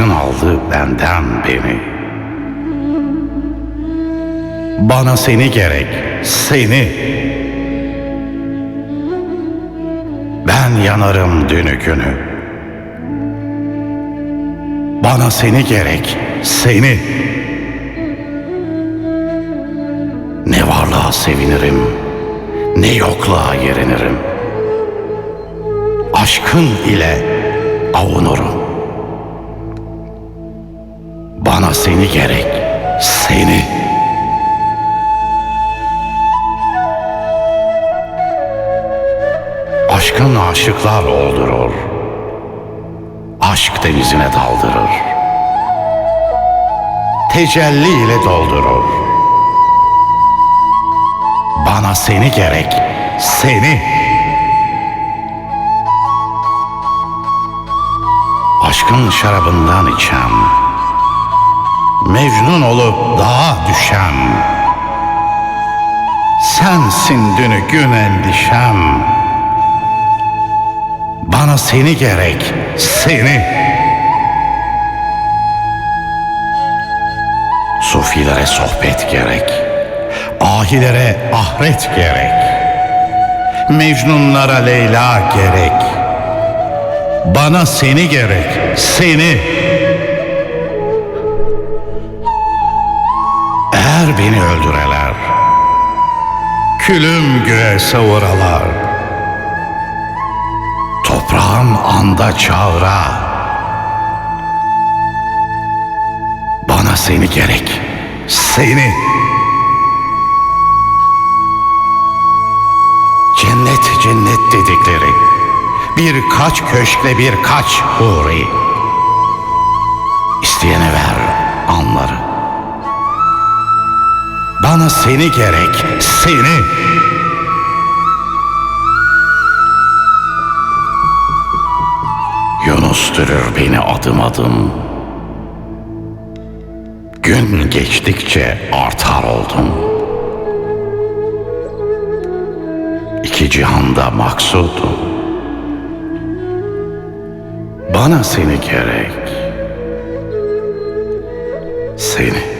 aldı benden beni. Bana seni gerek, seni. Ben yanarım dünü günü. Bana seni gerek, seni. Ne varlığa sevinirim, ne yokluğa yerinirim. Aşkın ile avunurum. Bana seni gerek, seni. Aşkın aşıklar oldurur. Aşk denizine daldırır. Tecelli ile doldurur. Bana seni gerek, seni. Aşkın şarabından içem. Mecnun olup dağa düşem. Sensin dünü gün endişem. Bana seni gerek, seni. Sufilere sohbet gerek. Ahilere ahret gerek. Mecnunlara Leyla gerek. Bana seni gerek, seni. Eğer beni öldüreler, külüm göğe savuralar, toprağım anda çağıra, bana seni gerek, seni. Cennet cennet dedikleri, birkaç köşkle birkaç huri. İsteyene ver anları. Bana seni gerek, seni. Yunus beni adım adım. Gün geçtikçe artar oldum. İki cihanda maksudum. Bana seni gerek. Seni.